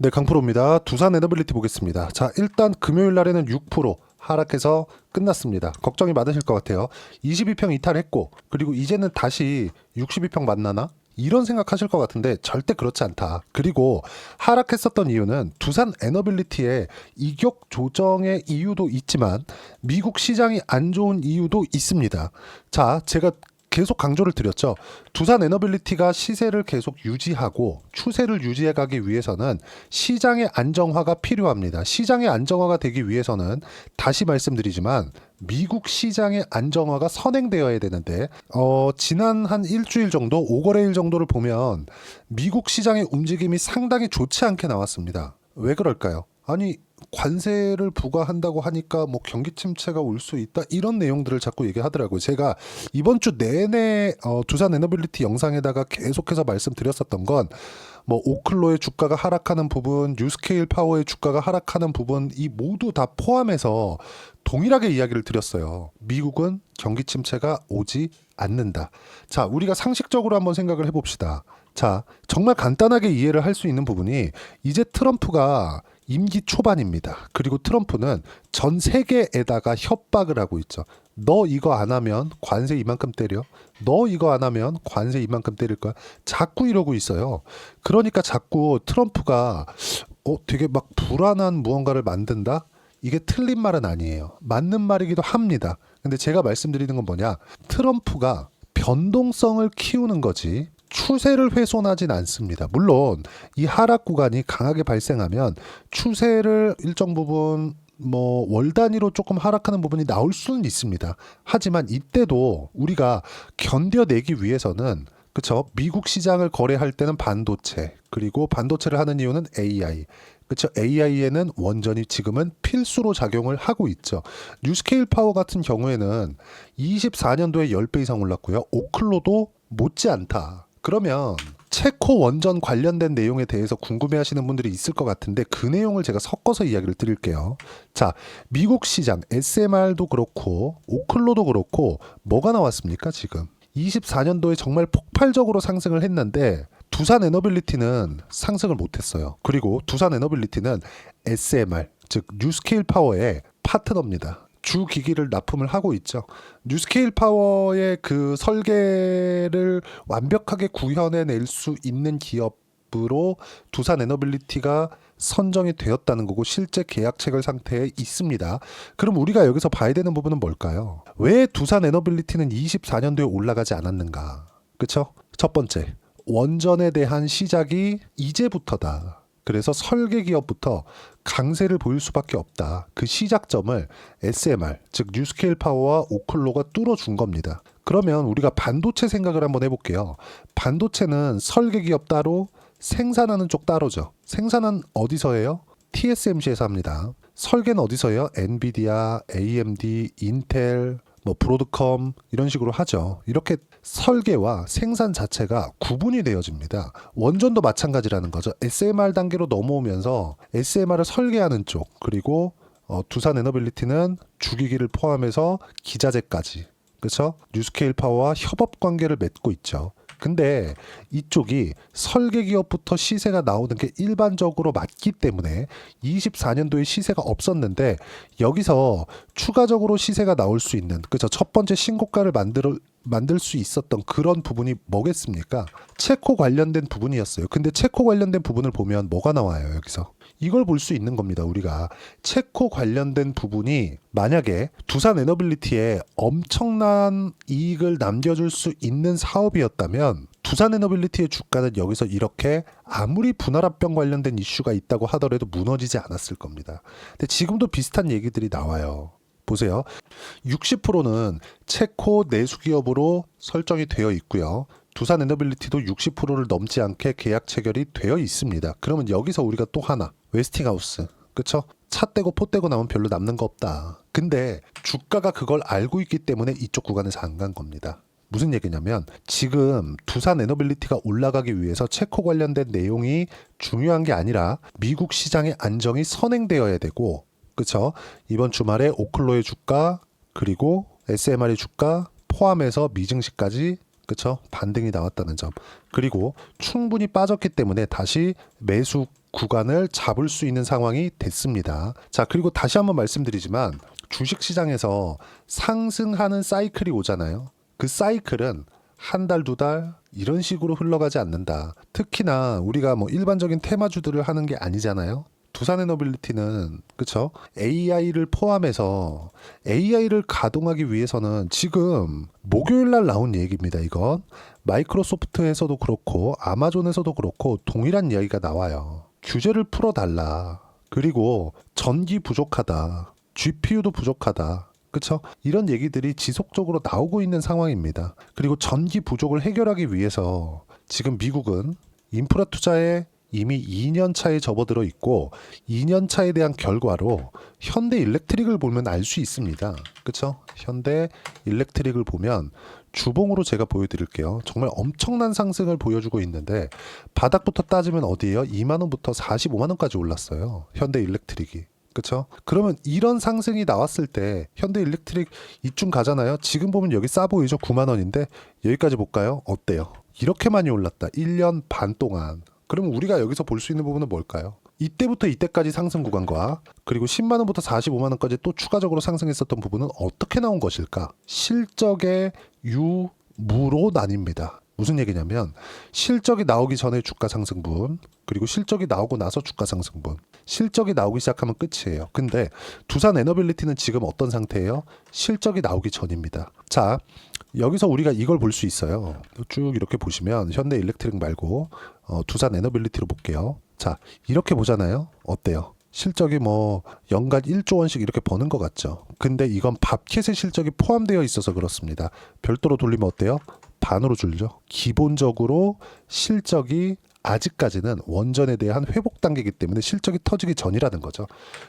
네, 강프로입니다. 두산 에너빌리티 보겠습니다. 자, 일단 금요일 날에는 6% 하락해서 끝났습니다. 걱정이 많으실 것 같아요. 22평 이탈했고, 그리고 이제는 다시 62평 만나나? 이런 생각하실 것 같은데 절대 그렇지 않다. 그리고 하락했었던 이유는 두산 에너빌리티의 이격 조정의 이유도 있지만 미국 시장이 안 좋은 이유도 있습니다. 자, 제가 계속 강조를 드렸죠. 두산 에너빌리티가 시세를 계속 유지하고 추세를 유지해 가기 위해서는 시장의 안정화가 필요합니다. 시장의 안정화가 되기 위해서는 다시 말씀드리지만 미국 시장의 안정화가 선행되어야 되는데 어 지난 한 일주일 정도 5거래일 정도를 보면 미국 시장의 움직임이 상당히 좋지 않게 나왔습니다. 왜 그럴까요? 아니 관세를 부과한다고 하니까 뭐 경기 침체가 올 수 있다 이런 내용들을 자꾸 얘기하더라고요. 제가 이번 주 내내 어, 두산 에너빌리티 영상에다가 계속해서 말씀드렸었던 건 뭐 오클로의 주가가 하락하는 부분, 뉴스케일 파워의 주가가 하락하는 부분 이 모두 다 포함해서 동일하게 이야기를 드렸어요. 미국은 경기 침체가 오지 않는다. 자, 우리가 상식적으로 한번 생각을 해 봅시다. 자, 정말 간단하게 이해를 할 수 있는 부분이 이제 트럼프가 임기 초반입니다. 그리고 트럼프는 전 세계에다가 협박을 하고 있죠. 너 이거 안 하면 관세 이만큼 때려. 너 이거 안 하면 관세 이만큼 때릴 거야. 자꾸 이러고 있어요. 그러니까 자꾸 트럼프가 어 되게 막 불안한 무언가를 만든다. 이게 틀린 말은 아니에요. 맞는 말이기도 합니다. 근데 제가 말씀드리는 건 뭐냐? 트럼프가 변동성을 키우는 거지 추세를 훼손하진 않습니다. 물론 이 하락 구간이 강하게 발생하면 추세를 일정 부분 뭐 월 단위로 조금 하락하는 부분이 나올 수는 있습니다. 하지만 이때도 우리가 견뎌내기 위해서는 그쵸 미국 시장을 거래할 때는 반도체 그리고 반도체를 하는 이유는 AI 그쵸 AI에는 원전이 지금은 필수로 작용을 하고 있죠. 뉴스케일 파워 같은 경우에는 24년도에 10배 이상 올랐고요. 오클로도 못지않다. 그러면 체코 원전 관련된 내용에 대해서 궁금해하시는 분들이 있을 것 같은데 그 내용을 제가 섞어서 이야기를 드릴게요. 자, 미국 시장 SMR도 그렇고 오클로도 그렇고 뭐가 나왔습니까 지금? 24년도에 정말 폭발적으로 상승을 했는데 두산 에너빌리티는 상승을 못했어요. 그리고 두산 에너빌리티는 SMR 즉 뉴스케일 파워의 파트너입니다. 주 기기를 납품을 하고 있죠. 뉴스케일 파워의 그 설계를 완벽하게 구현해낼 수 있는 기업으로 두산 에너빌리티가 선정이 되었다는 거고 실제 계약 체결 상태에 있습니다. 그럼 우리가 여기서 봐야 되는 부분은 뭘까요? 왜 두산 에너빌리티는 24년도에 올라가지 않았는가? 그쵸? 첫 번째, 원전에 대한 시작이 이제부터다. 그래서 설계 기업부터 강세를 보일 수밖에 없다. 그 시작점을 SMR, 즉 뉴스케일 파워와 오클로가 뚫어준 겁니다. 그러면 우리가 반도체 생각을 한번 해볼게요. 반도체는 설계 기업 따로, 생산하는 쪽 따로죠. 생산은 어디서 해요? TSMC에서 합니다. 설계는 어디서 해요? 엔비디아, AMD, 인텔, 뭐 브로드컴 이런 식으로 하죠. 이렇게 설계와 생산 자체가 구분이 되어집니다. 원전도 마찬가지라는 거죠. SMR 단계로 넘어오면서 SMR을 설계하는 쪽 그리고 어, 두산 에너빌리티는 주기기를 포함해서 기자재까지 그렇죠? 뉴스케일 파워와 협업 관계를 맺고 있죠. 근데 이쪽이 설계 기업부터 시세가 나오는 게 일반적으로 맞기 때문에 24년도에 시세가 없었는데 여기서 추가적으로 시세가 나올 수 있는 그죠 첫 번째 신고가를 만들 만들 수 있었던 그런 부분이 뭐겠습니까? 체코 관련된 부분이었어요. 근데 체코 관련된 부분을 보면 뭐가 나와요 여기서? 이걸 볼 수 있는 겁니다. 우리가 체코 관련된 부분이 만약에 두산 에너빌리티에 엄청난 이익을 남겨줄 수 있는 사업이었다면 두산 에너빌리티의 주가는 여기서 이렇게 아무리 분할합병 관련된 이슈가 있다고 하더라도 무너지지 않았을 겁니다. 근데 지금도 비슷한 얘기들이 나와요. 보세요. 60%는 체코 내수 기업으로 설정이 되어 있고요. 두산 에너빌리티도 60%를 넘지 않게 계약 체결이 되어 있습니다. 그러면 여기서 우리가 또 하나 웨스팅하우스 그쵸? 차 떼고 포 떼고 나면 별로 남는 거 없다. 근데 주가가 그걸 알고 있기 때문에 이쪽 구간에서 안 간 겁니다. 무슨 얘기냐면 지금 두산 에너빌리티가 올라가기 위해서 체코 관련된 내용이 중요한 게 아니라 미국 시장의 안정이 선행되어야 되고 그쵸? 이번 주말에 오클로의 주가 그리고 SMR의 주가 포함해서 미증시까지 그쵸? 반등이 나왔다는 점. 그리고 충분히 빠졌기 때문에 다시 매수 구간을 잡을 수 있는 상황이 됐습니다. 자, 그리고 다시 한번 말씀드리지만 주식 시장에서 상승하는 사이클이 오잖아요. 그 사이클은 한 달, 두 달 이런 식으로 흘러가지 않는다. 특히나 우리가 뭐 일반적인 테마주들을 하는 게 아니잖아요. 두산 에너빌리티는 그쵸? AI를 포함해서 AI를 가동하기 위해서는 지금 목요일 날 나온 얘기입니다. 이건 마이크로소프트에서도 그렇고 아마존에서도 그렇고 동일한 이야기가 나와요. 규제를 풀어달라. 그리고 전기 부족하다. GPU도 부족하다. 그쵸? 이런 얘기들이 지속적으로 나오고 있는 상황입니다. 그리고 전기 부족을 해결하기 위해서 지금 미국은 인프라 투자에 이미 2년 차에 접어들어 있고 2년 차에 대한 결과로 현대 일렉트릭을 보면 알 수 있습니다. 그쵸? 현대 일렉트릭을 보면 주봉으로 제가 보여드릴게요. 정말 엄청난 상승을 보여주고 있는데 바닥부터 따지면 어디예요? 2만 원부터 45만 원까지 올랐어요. 현대 일렉트릭이. 그쵸? 그러면 이런 상승이 나왔을 때 현대 일렉트릭 이쯤 가잖아요. 지금 보면 여기 싸 보이죠? 9만 원인데 여기까지 볼까요? 어때요? 이렇게 많이 올랐다. 1년 반 동안. 그러면 우리가 여기서 볼 수 있는 부분은 뭘까요? 이때부터 이때까지 상승 구간과 그리고 10만 원부터 45만 원까지 또 추가적으로 상승했었던 부분은 어떻게 나온 것일까? 실적의 유무로 나뉩니다. 무슨 얘기냐면 실적이 나오기 전에 주가 상승분 그리고 실적이 나오고 나서 주가 상승분 실적이 나오기 시작하면 끝이에요. 근데 두산 에너빌리티는 지금 어떤 상태예요? 실적이 나오기 전입니다. 자 여기서 우리가 이걸 볼 수 있어요. 쭉 이렇게 보시면 현대 일렉트릭 말고 어, 두산 에너빌리티로 볼게요. 자 이렇게 보잖아요. 어때요? 실적이 뭐 연간 1조 원씩 이렇게 버는 것 같죠. 근데 이건 밥캣의 실적이 포함되어 있어서 그렇습니다. 별도로 돌리면 어때요? 반으로 줄죠. 기본적으로 실적이 아직까지는 원전에 대한 회복 단계이기 때문에 실적이 터지기 전이라는 거죠.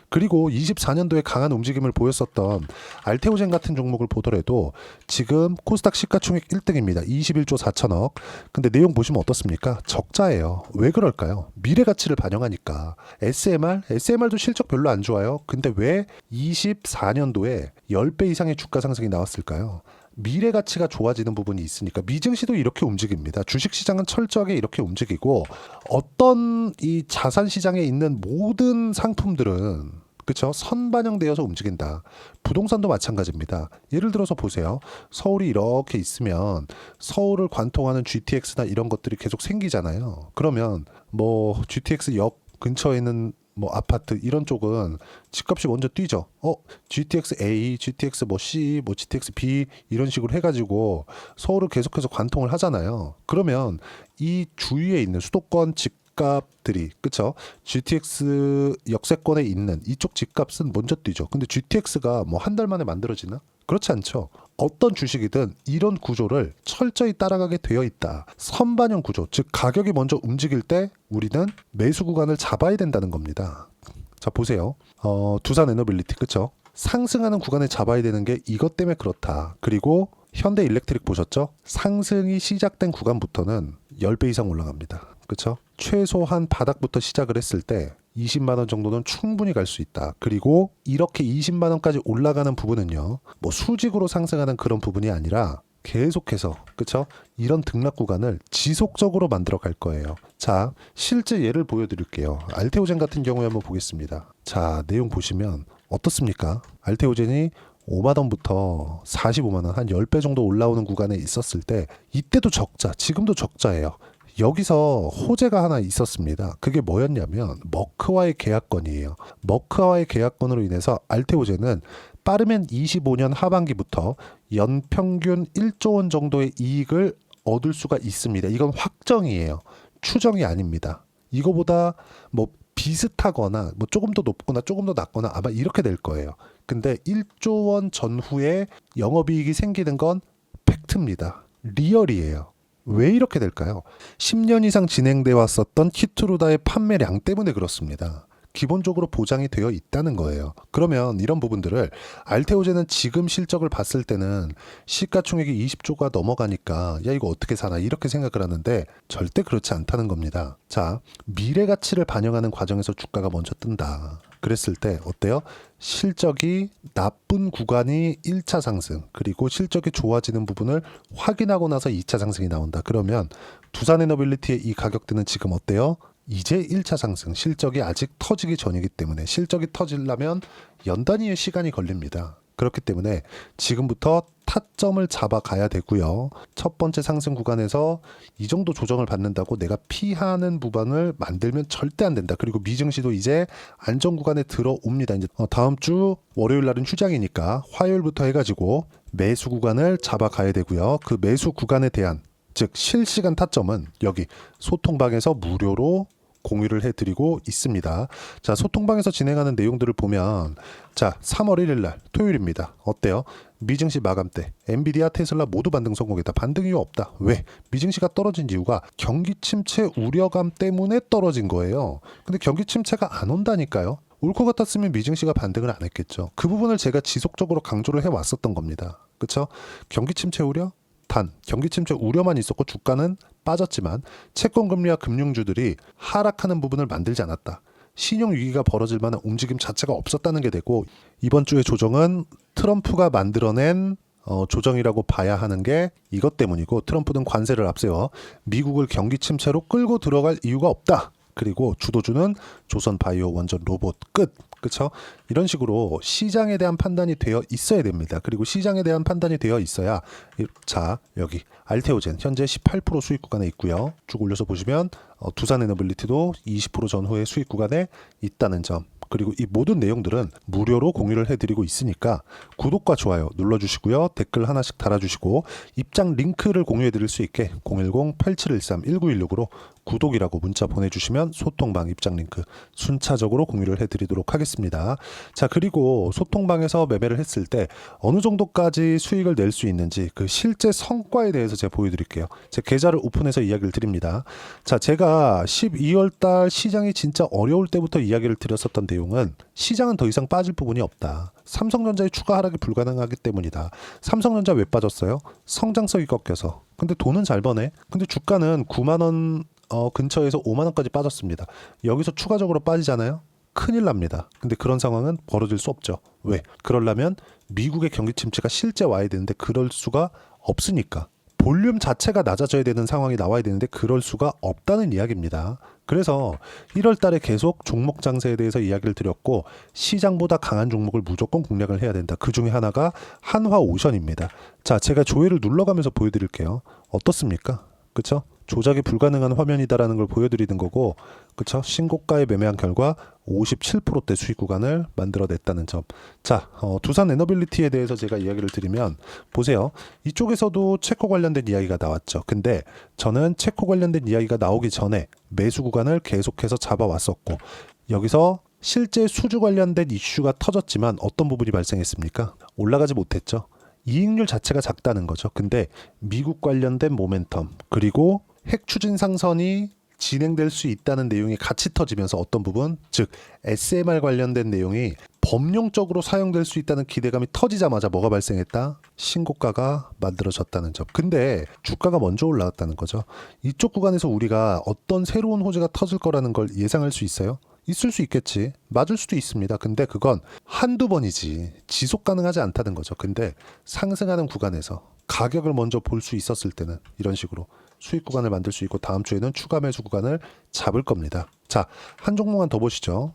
그리고 24년도에 강한 움직임을 보였었던 알테오젠 같은 종목을 보더라도 지금 코스닥 시가총액 1등입니다. 21조 4천억. 근데 내용 보시면 어떻습니까? 적자예요. 왜 그럴까요? 미래 가치를 반영하니까. SMR, SMR도 실적 별로 안 좋아요. 근데 왜 24년도에 10배 이상의 주가 상승이 나왔을까요? 미래 가치가 좋아지는 부분이 있으니까 미증시도 이렇게 움직입니다. 주식 시장은 철저하게 이렇게 움직이고 어떤 이 자산 시장에 있는 모든 상품들은 그렇죠? 선반영되어서 움직인다. 부동산도 마찬가지입니다. 예를 들어서 보세요. 서울이 이렇게 있으면 서울을 관통하는 GTX나 이런 것들이 계속 생기잖아요. 그러면 뭐 GTX 역 근처에 있는 뭐 아파트 이런 쪽은 집값이 먼저 뛰죠. 어, GTX A, GTX 뭐 C, 뭐 GTX B 이런 식으로 해가지고 서울을 계속해서 관통을 하잖아요. 그러면 이 주위에 있는 수도권 집값들이 그쵸? GTX 역세권에 있는 이쪽 집값은 먼저 뛰죠. 근데 GTX가 뭐 한 달 만에 만들어지나? 그렇지 않죠. 어떤 주식이든 이런 구조를 철저히 따라가게 되어 있다. 선반영 구조, 즉 가격이 먼저 움직일 때 우리는 매수 구간을 잡아야 된다는 겁니다. 자 보세요. 어, 두산 에너빌리티 그쵸? 상승하는 구간을 잡아야 되는 게 이것 때문에 그렇다. 그리고 현대 일렉트릭 보셨죠? 상승이 시작된 구간부터는 10배 이상 올라갑니다. 그쵸? 최소한 바닥부터 시작을 했을 때 20만 원 정도는 충분히 갈 수 있다. 그리고 이렇게 20만 원까지 올라가는 부분은요. 뭐 수직으로 상승하는 그런 부분이 아니라 계속해서 그쵸? 이런 등락 구간을 지속적으로 만들어 갈 거예요. 자, 실제 예를 보여드릴게요. 알테오젠 같은 경우에 한번 보겠습니다. 자, 내용 보시면 어떻습니까? 알테오젠이 5만 원부터 45만 원, 한 10배 정도 올라오는 구간에 있었을 때 이때도 적자, 지금도 적자예요. 여기서 호재가 하나 있었습니다. 그게 뭐였냐면 머크와의 계약건이에요. 머크와의 계약건으로 인해서 알테오젠은 빠르면 25년 하반기부터 연평균 1조 원 정도의 이익을 얻을 수가 있습니다. 이건 확정이에요. 추정이 아닙니다. 이거보다 뭐 비슷하거나 뭐 조금 더 높거나 조금 더 낮거나 아마 이렇게 될 거예요. 근데 1조 원 전후에 영업이익이 생기는 건 팩트입니다. 리얼이에요. 왜 이렇게 될까요? 10년 이상 진행돼 왔었던 키트루다의 판매량 때문에 그렇습니다. 기본적으로 보장이 되어 있다는 거예요. 그러면 이런 부분들을 알테오제는 지금 실적을 봤을 때는 시가총액이 20조가 넘어가니까 야 이거 어떻게 사나 이렇게 생각을 하는데 절대 그렇지 않다는 겁니다. 자 미래 가치를 반영하는 과정에서 주가가 먼저 뜬다. 그랬을 때 어때요? 실적이 나쁜 구간이 1차 상승, 그리고 실적이 좋아지는 부분을 확인하고 나서 2차 상승이 나온다. 그러면 두산 에너빌리티의 이 가격대는 지금 어때요? 이제 1차 상승, 실적이 아직 터지기 전이기 때문에 실적이 터지려면 연 단위의 시간이 걸립니다. 그렇기 때문에 지금부터 타점을 잡아가야 되고요. 첫 번째 상승 구간에서 이 정도 조정을 받는다고 내가 피하는 부분을 만들면 절대 안 된다. 그리고 미증시도 이제 안정 구간에 들어옵니다. 이제 어, 다음 주 월요일 날은 휴장이니까 화요일부터 해가지고 매수 구간을 잡아가야 되고요. 그 매수 구간에 대한 즉 실시간 타점은 여기 소통방에서 무료로 공유를 해드리고 있습니다. 자, 소통방에서 진행하는 내용들을 보면 자, 3월 1일 날 토요일입니다. 어때요? 미증시 마감 때 엔비디아, 테슬라 모두 반등 성공했다. 반등 이유 없다. 왜? 미증시가 떨어진 이유가 경기 침체 우려감 때문에 떨어진 거예요. 근데 경기 침체가 안 온다니까요. 올 것 같았으면 미증시가 반등을 안 했겠죠. 그 부분을 제가 지속적으로 강조를 해왔었던 겁니다. 그렇죠? 경기 침체 우려? 단 경기 침체 우려만 있었고 주가는 빠졌지만 채권 금리와 금융주들이 하락하는 부분을 만들지 않았다. 신용 위기가 벌어질 만한 움직임 자체가 없었다는 게 되고 이번 주의 조정은 트럼프가 만들어낸 어, 조정이라고 봐야 하는 게 이것 때문이고 트럼프는 관세를 앞세워 미국을 경기 침체로 끌고 들어갈 이유가 없다. 그리고 주도주는 조선 바이오 원전 로봇 끝. 그렇죠? 이런 식으로 시장에 대한 판단이 되어 있어야 됩니다. 그리고 시장에 대한 판단이 되어 있어야 이- 자 여기 알테오젠 현재 18% 수익 구간에 있고요. 쭉 올려서 보시면 어, 두산 에너빌리티도 20% 전후의 수익 구간에 있다는 점. 그리고 이 모든 내용들은 무료로 공유를 해드리고 있으니까 구독과 좋아요 눌러주시고요. 댓글 하나씩 달아주시고 입장 링크를 공유해드릴 수 있게 010-8713-1916으로 구독이라고 문자 보내주시면 소통방 입장 링크 순차적으로 공유를 해드리도록 하겠습니다. 자 그리고 소통방에서 매매를 했을 때 어느 정도까지 수익을 낼 수 있는지 그 실제 성과에 대해서 제가 보여드릴게요. 제 계좌를 오픈해서 이야기를 드립니다. 자 제가 12월 달 시장이 진짜 어려울 때부터 이야기를 드렸었던 내용 은 시장은 더 이상 빠질 부분이 없다. 삼성전자의 추가 하락이 불가능하기 때문이다. 삼성전자 왜 빠졌어요? 성장성이 꺾여서. 근데 돈은 잘 버네. 근데 주가는 9만 원 어, 근처에서 5만 원까지 빠졌습니다. 여기서 추가적으로 빠지잖아요. 큰일 납니다. 근데 그런 상황은 벌어질 수 없죠. 왜? 그러려면 미국의 경기 침체가 실제 와야 되는데 그럴 수가 없으니까. 볼륨 자체가 낮아져야 되는 상황이 나와야 되는데 그럴 수가 없다는 이야기입니다. 그래서 1월 달에 계속 종목 장세에 대해서 이야기를 드렸고 시장보다 강한 종목을 무조건 공략을 해야 된다. 그 중에 하나가 한화 오션입니다. 자, 제가 조회를 눌러가면서 보여드릴게요. 어떻습니까? 그쵸? 조작이 불가능한 화면이다라는 걸 보여드리는 거고, 그쵸? 신고가에 매매한 결과 57%대 수익 구간을 만들어냈다는 점. 자, 어, 두산 에너빌리티에 대해서 제가 이야기를 드리면, 보세요. 이쪽에서도 체코 관련된 이야기가 나왔죠. 근데 저는 체코 관련된 이야기가 나오기 전에 매수 구간을 계속해서 잡아왔었고, 여기서 실제 수주 관련된 이슈가 터졌지만 어떤 부분이 발생했습니까? 올라가지 못했죠. 이익률 자체가 작다는 거죠. 근데 미국 관련된 모멘텀 그리고 핵 추진 상선이 진행될 수 있다는 내용이 같이 터지면서 어떤 부분, 즉 SMR 관련된 내용이 법령적으로 사용될 수 있다는 기대감이 터지자마자 뭐가 발생했다? 신고가가 만들어졌다는 점. 근데 주가가 먼저 올라왔다는 거죠. 이쪽 구간에서 우리가 어떤 새로운 호재가 터질 거라는 걸 예상할 수 있어요? 있을 수 있겠지. 맞을 수도 있습니다. 근데 그건 한두 번이지. 지속 가능하지 않다는 거죠. 근데 상승하는 구간에서 가격을 먼저 볼 수 있었을 때는 이런 식으로 수익 구간을 만들 수 있고 다음 주에는 추가 매수 구간을 잡을 겁니다. 자, 한 종목만 더 보시죠.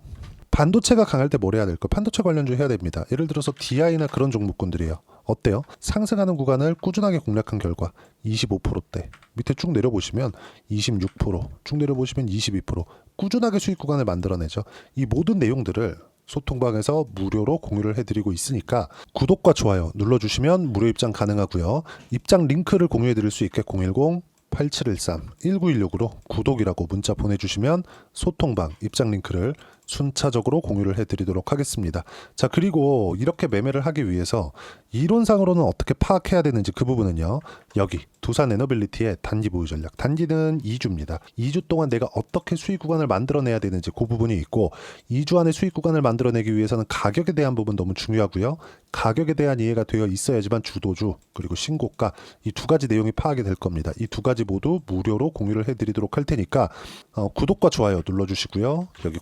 반도체가 강할 때 뭘 해야 될까? 반도체 관련주 해야 됩니다. 예를 들어서 DI나 그런 종목군들이에요. 어때요? 상승하는 구간을 꾸준하게 공략한 결과 25%대 밑에 쭉 내려보시면 26%쭉 내려보시면 22% 꾸준하게 수익 구간을 만들어내죠. 이 모든 내용들을 소통방에서 무료로 공유를 해드리고 있으니까 구독과 좋아요 눌러주시면 무료 입장 가능하고요. 입장 링크를 공유해드릴 수 있게 010 8713 1916으로 구독이라고 문자 보내주시면 소통방 입장 링크를 순차적으로 공유를 해드리도록 하겠습니다. 자, 그리고 이렇게 매매를 하기 위해서 이론상으로는 어떻게 파악해야 되는지 그 부분은요. 여기 두산 에너빌리티의 단기 보유 전략. 단기는 2주입니다. 2주 동안 내가 어떻게 수익 구간을 만들어내야 되는지 그 부분이 있고 2주 안에 수익 구간을 만들어내기 위해서는 가격에 대한 부분 너무 중요하고요. 가격에 대한 이해가 되어 있어야지만 주도주 그리고 신고가 이 두 가지 내용이 파악이 될 겁니다. 이 두 가지 모두 무료로 공유를 해드리도록 할 테니까 어, 구독과 좋아요 눌러주시고요. 여기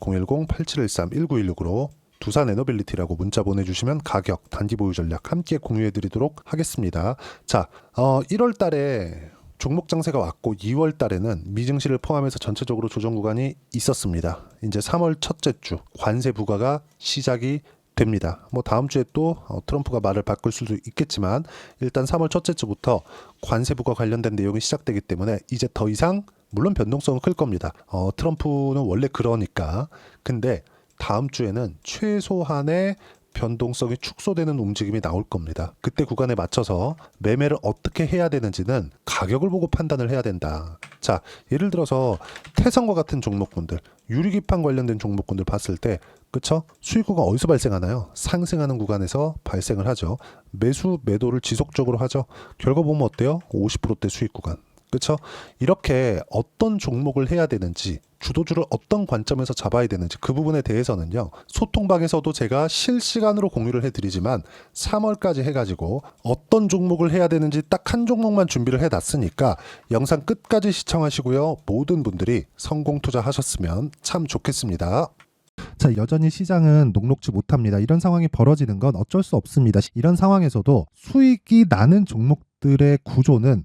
010-8713-1916으로 두산 에너빌리티라고 문자 보내주시면 가격, 단기 보유 전략 함께 공유해드리도록 하겠습니다. 자, 어, 1월 달에 종목 장세가 왔고 2월 달에는 미증시를 포함해서 전체적으로 조정 구간이 있었습니다. 이제 3월 첫째 주 관세 부과가 시작이 됩니다. 뭐 다음 주에 또 어, 트럼프가 말을 바꿀 수도 있겠지만 일단 3월 첫째 주부터 관세 부과 관련된 내용이 시작되기 때문에 이제 더 이상 물론 변동성은 클 겁니다. 어, 트럼프는 원래 그러니까. 근데 다음 주에는 최소한의 변동성이 축소되는 움직임이 나올 겁니다. 그때 구간에 맞춰서 매매를 어떻게 해야 되는지는 가격을 보고 판단을 해야 된다. 자, 예를 들어서 태성과 같은 종목군들, 유리기판 관련된 종목군들 봤을 때 그쵸? 수익구가 어디서 발생하나요? 상승하는 구간에서 발생을 하죠. 매수, 매도를 지속적으로 하죠. 결과 보면 어때요? 50%대 수익 구간. 그쵸? 이렇게 어떤 종목을 해야 되는지, 주도주를 어떤 관점에서 잡아야 되는지 그 부분에 대해서는요, 소통방에서도 제가 실시간으로 공유를 해드리지만 3월까지 해가지고 어떤 종목을 해야 되는지 딱 한 종목만 준비를 해놨으니까 영상 끝까지 시청하시고요. 모든 분들이 성공 투자하셨으면 참 좋겠습니다. 자, 여전히 시장은 녹록지 못합니다. 이런 상황이 벌어지는 건 어쩔 수 없습니다. 이런 상황에서도 수익이 나는 종목들의 구조는